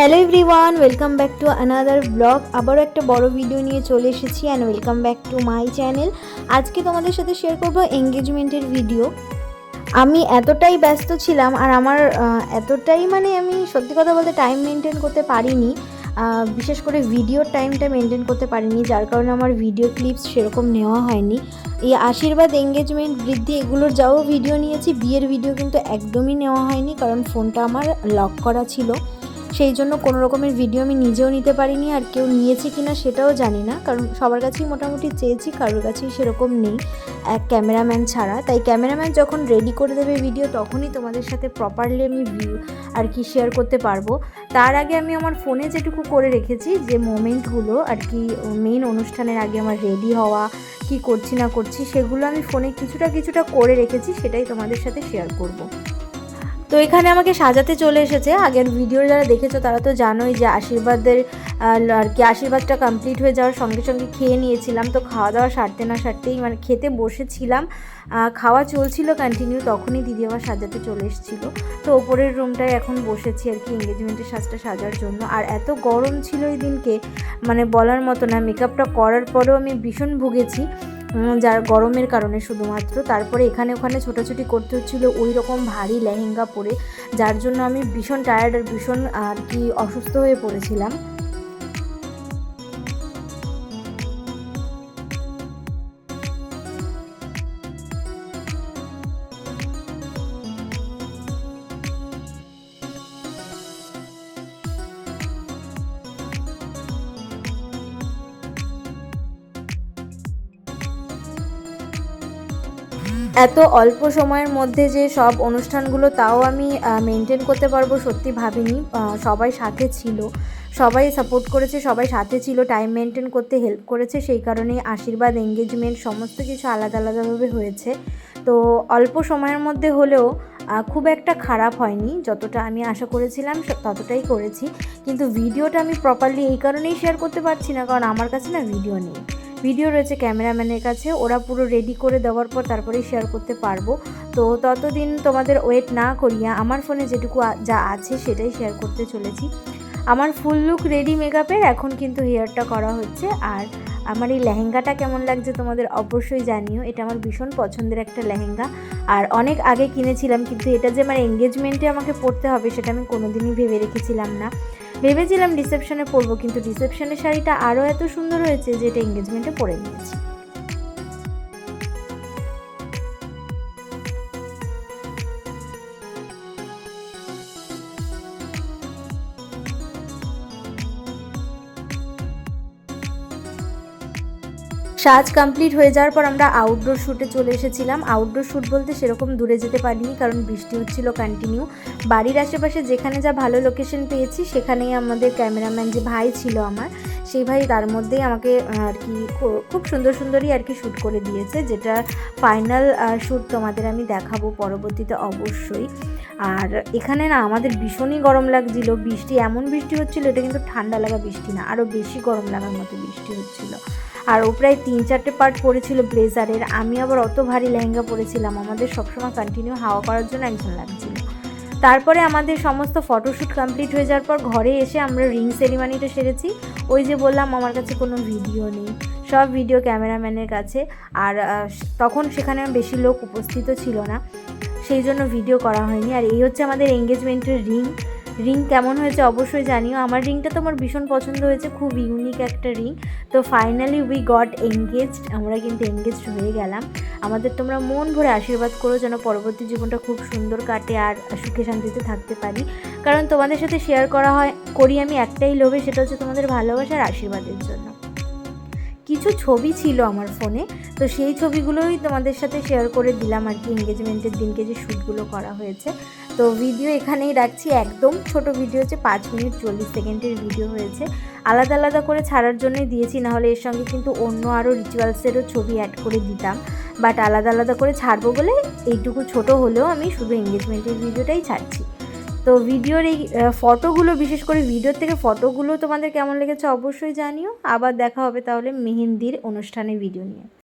Hello everyone welcome back to another blog আবারও একটা বড় ভিডিও নিয়ে চলে এসেছি and welcome back to my channel আজকে তোমাদের সাথে শেয়ার করব এঙ্গেজমেন্টের ভিডিও আমি এতটাই ব্যস্ত ছিলাম আর আমার এতটাই মানে আমি সত্যি কথা বলতে টাইম মেনটেন করতে পারিনি। বিশেষ করে ভিডিওর টাইমটা মেনটেন করতে পারিনি, যার কারণে আমার ভিডিও ক্লিপস সেরকম নেওয়া হয়নি। এই আশীর্বাদ এঙ্গেজমেন্ট বৃদ্ধি, এগুলোর যাও ভিডিও নিয়েছি। বিয়ের ভিডিও কিন্তু একদমই নেওয়া হয়নি, কারণ ফোনটা আমার লক করা ছিল। সেই জন্য কোনো রকমের ভিডিও আমি নিজেও নিতে পারিনি আর কেউ নিয়েছে কি না সেটাও জানি না। কারণ সবার কাছেই মোটামুটি চেয়েছি, কারোর কাছেই সেরকম নেই এক ক্যামেরাম্যান ছাড়া। তাই ক্যামেরাম্যান যখন রেডি করে দেবে ভিডিও তখনই তোমাদের সাথে প্রপারলি আমি ভিউ আর কি শেয়ার করতে পারব। তার আগে আমি আমার ফোনে যেটুকু করে রেখেছি, যে মোমেন্টগুলো আর কি মেন অনুষ্ঠানের আগে আমার রেডি হওয়া, কি করছি না করছি, সেগুলো আমি ফোনে কিছুটা কিছুটা করে রেখেছি, সেটাই তোমাদের সাথে শেয়ার করব। তো এখানে আমাকে সাজাতে চলে এসেছে। আগের ভিডিও যারা দেখেছ তারা তো জানোই যে আশীর্বাদের আর কি আশীর্বাদটা কমপ্লিট হয়ে যাওয়ার সঙ্গে সঙ্গে খেয়ে নিয়েছিলাম। তো খাওয়া দাওয়া সারতে না সারতেই মানে খেতে বসেছিলাম। খাওয়া চলছিল কন্টিনিউ তখনই দিদি আমার সাজাতে চলে এসেছিল। তো ওপরের রুমটায় এখন বসেছি আর কি এঙ্গেজমেন্টের সাজটা সাজার জন্য। আর এত গরম ছিল এই দিনকে মানে বলার মতো না মেকআপটা করার পরেও আমি ভীষণ ভুগেছি। যার গরমের কারণে শুধুমাত্র। তারপরে এখানে ওখানে ছোটাছুটি করতে হচ্ছিল ওই রকম ভারী লেহেঙ্গা পরে, যার জন্য আমি ভীষণ টায়ার্ড আর ভীষণ, আর কি, অসুস্থ হয়ে পড়েছিলাম। এত অল্প সময়ের মধ্যে যে সব অনুষ্ঠানগুলো, তাও আমি মেনটেন করতে পারব সত্যি ভাবিনি। সবাই সাথে ছিল। সবাই সাপোর্ট করেছে, সবাই সাথে ছিল টাইম মেনটেন করতে হেল্প করেছে। সেই কারণে আশীর্বাদ এঙ্গেজমেন্ট সমস্ত কিছু আলাদা আলাদাভাবে হয়েছে। তো অল্প সময়ের মধ্যে হলেও খুব একটা খারাপ হয়নি। যতটা আমি আশা করেছিলাম ততটাই করেছি। কিন্তু ভিডিওটা আমি প্রপারলি এই কারণেই শেয়ার করতে পারছি না, কারণ আমার কাছে না ভিডিও নেই। ভিডিও রয়েছে ক্যামেরাম্যানের কাছে, ওরা পুরো রেডি করে দেওয়ার পর তারপরেই শেয়ার করতে পারব। তো ততদিন তোমাদের ওয়েট না করিয়া আমার ফোনে যেটুকু যা আছে সেটাই শেয়ার করতে চলেছি। আমার ফুল লুক রেডি মেকআপের এখন কিন্তু হেয়ারটা করা হচ্ছে। আর আমার এই লেহেঙ্গাটা কেমন লাগছে তোমাদের অবশ্যই জানিও। এটা আমার ভীষণ পছন্দের একটা লেহেঙ্গা। আর অনেক আগে কিনেছিলাম, কিন্তু এটা যে আমার এঙ্গেজমেন্টে আমাকে পরতে হবে, সেটা আমি কোনোদিনই ভেবে রেখেছিলাম না। ভেবেছিলাম রিসেপশনে পরবো কিন্তু রিসেপশনের শাড়িটা আরও এত সুন্দর হয়েছে যে এটা এঙ্গেজমেন্টে পরে নিয়েছি। সাজ কমপ্লিট হয়ে যাওয়ার পর আমরা আউটডোর শ্যুটে চলে এসেছিলাম। আউটডোর শ্যুট বলতে সেরকম দূরে যেতে পারিনি, কারণ বৃষ্টি হচ্ছিল কন্টিনিউ বাড়ির আশেপাশে যেখানে যা ভালো লোকেশন পেয়েছি, সেখানেই আমাদের ক্যামেরাম্যান যে ভাই ছিল আমার, সেই ভাই তার মধ্যেই আমাকে আর কি খুব সুন্দর সুন্দরই আর কি শ্যুট করে দিয়েছে, যেটা ফাইনাল শ্যুট তোমাদের আমি দেখাবো পরবর্তীতে অবশ্যই। আর এখানে না আমাদের ভীষণই গরম লাগছিল, বৃষ্টি এমন বৃষ্টি হচ্ছিল, এটা কিন্তু ঠান্ডা লাগা বৃষ্টি না আরও বেশি গরম লাগার মতো বৃষ্টি হচ্ছিল। আর ও প্রায় তিন চারটে পার্ট পরেছিল ব্লেজারের। আমি আবার অত ভারী লেহেঙ্গা পরেছিলাম। আমাদের সবসময় কন্টিনিউ হাওয়া করার জন্য একজন লাগছিল। তারপরে আমাদের সমস্ত ফটোশ্যুট কমপ্লিট হয়ে যাওয়ার পর ঘরে এসে আমরা রিং সেরিমানিটা সেরেছি। ওই যে বললাম, আমার কাছে কোনো ভিডিও নেই। সব ভিডিও ক্যামেরাম্যানের কাছে। আর তখন সেখানে বেশি লোক উপস্থিত ছিল না। সেই জন্য ভিডিও করা হয়নি। আর এই হচ্ছে আমাদের এঙ্গেজমেন্টের রিং রিং কেমন হয়েছে অবশ্যই জানিও। আমার রিংটা তো আমার ভীষণ পছন্দ হয়েছে, খুব ইউনিক একটা রিং। তো ফাইনালি উই গট এঙ্গেজড আমরা কিন্তু এঙ্গেজড হয়ে গেলাম। আমাদের তোমরা মন ভরে আশীর্বাদ করো যেন পরবর্তী জীবনটা খুব সুন্দর কাটে আর সুখে শান্তিতে থাকতে পারি। কারণ তোমাদের সাথে শেয়ার করা হয়, করি আমি একটাই লোভে, সেটা হচ্ছে তোমাদের ভালোবাসার আশীর্বাদের জন্য। কিছু ছবি ছিল আমার ফোনে, তো সেই ছবিগুলোই তোমাদের সাথে শেয়ার করে দিলাম আর কি এঙ্গেজমেন্টের দিনকে যে শ্যুটগুলো করা হয়েছে। তো ভিডিও এখানেই রাখছি, একদম ছোট ভিডিও হচ্ছে পাঁচ মিনিট চল্লিশ সেকেন্ডের ভিডিও হয়েছে। আলাদা আলাদা করে ছাড়ার জন্যই দিয়েছি, নাহলে এর সঙ্গে কিন্তু অন্য আরও রিচুয়ালসেরও ছবি অ্যাড করে দিতাম। বাট আলাদা আলাদা করে ছাড়বো বলে এইটুকু ছোট হলেও আমি শুধু এঙ্গেজমেন্টের ভিডিওটাই ছাড়ছি। তো ভিডিওর এই ফটোগুলো, বিশেষ করে ভিডিওর থেকে ফটোগুলো তোমাদের কেমন লেগেছে অবশ্যই জানিও। আবার দেখা হবে তাহলে মেহেন্দির অনুষ্ঠানে ভিডিও নিয়ে।